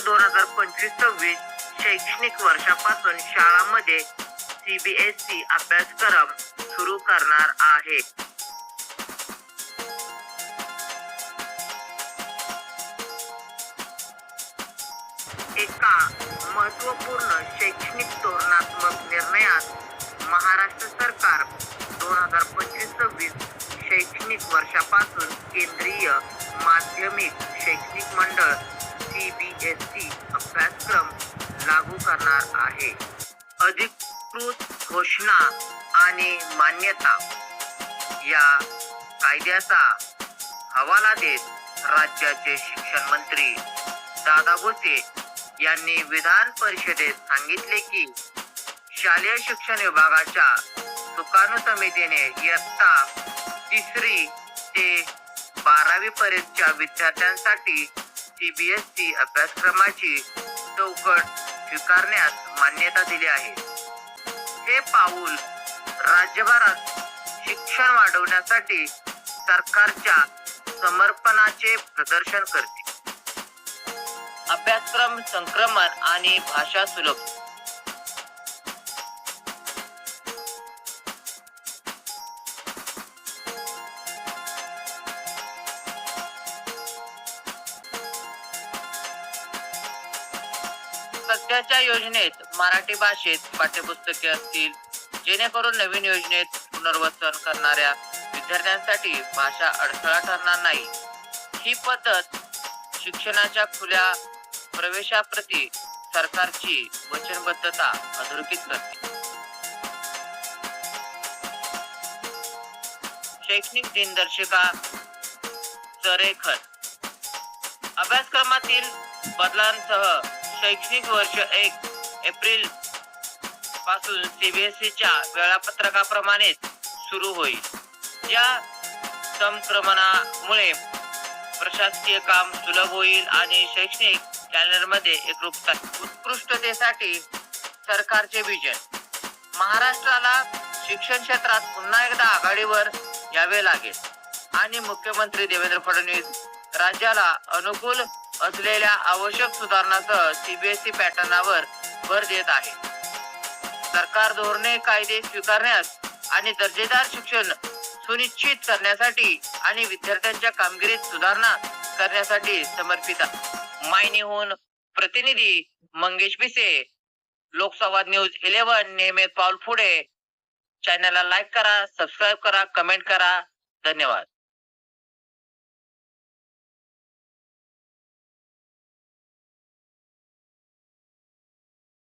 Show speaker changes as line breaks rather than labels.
दोन हजार पंचवीस सव्वीस शैक्षणिक वर्षापासून शाळांमध्ये सीबीएसई अभ्यासक्रम सुरू करणार आहे. एका महत्त्वपूर्ण शैक्षणिक धोरणात्मक निर्णयात महाराष्ट्र सरकार दोन हजार पंचवीस सव्वीस शैक्षणिक वर्षापासून केंद्रीय माध्यमिक शैक्षणिक मंडळ सी बी एस सी अभ्यासक्रम लागू करणार आहे. अधिकृत घोषणा आणि मान्यता या कायद्याचा हवाला देत राज्याचे शिक्षण मंत्री दादा भुसे यांनी विधान परिषदेत सांगितले की शालेय शिक्षण विभागाच्या सुकाणू समितीने इयत्ता तिसरी ते बारावी पर्यंतच्या विद्यार्थ्यांसाठी सीबीएसई अभ्यासक्रमाची चौकट स्वीकारण्यास मान्यता दिली आहे. हे पाऊल राज्यभरात शिक्षण वाढवण्यासाठी सरकारच्या समर्पणाचे प्रदर्शन करते. अभ्यासक्रम संक्रमण आणि भाषा सुलभ सध्याच्या योजनेत मराठी भाषेत पाठ्यपुस्तके असतील जेणेकरून नवीन योजनेत पुनर्वसन करणाऱ्या विद्यार्थ्यांसाठी भाषा अडथळा ठरणार नाही. ही पद्धत शिक्षणाच्या खुल्या प्रवेशाप्रती सरकारची वचनबद्धता अधोरेखित करते. शैक्षणिक दिनदर्शिका संरेखन अभ्यासक्रमातील बदलांसह शैक्षणिक वर्ष एक एप्रिलपासून सीबीएसईच्या वेळापत्रकाप्रमाणेच सुरू होईल. या संक्रमणामुळे प्रशासकीय काम सुलभ होईल आणि शैक्षणिक कॅलेंडरमध्ये एकरूपता उत्कृष्टतेसाठी सरकारचे विजन. महाराष्ट्राला शिक्षण क्षेत्रात पुन्हा एकदा आघाडीवर यावे लागेल. आणि मुख्यमंत्री देवेंद्र फडणवीस राज्याला अनुकूल असलेल्या आवश्यक सुधारणासह सीबीएसई पॅटर्नावर भर देत आहे. सरकार धोरणे कायदे स्वीकारण्यास आणि दर्जेदार शिक्षण सुनिश्चित करण्यासाठी आणि विद्यार्थ्यांच्या कामगिरीत सुधारणा करण्यासाठी समर्पित मायनीहून प्रतिनिधी मंगेश पिसे लोकसंवाद न्यूज इलेव्हन नेहमी पाऊल पुढे. चॅनलला लाईक करा सबस्क्राईब करा कमेंट करा. धन्यवाद.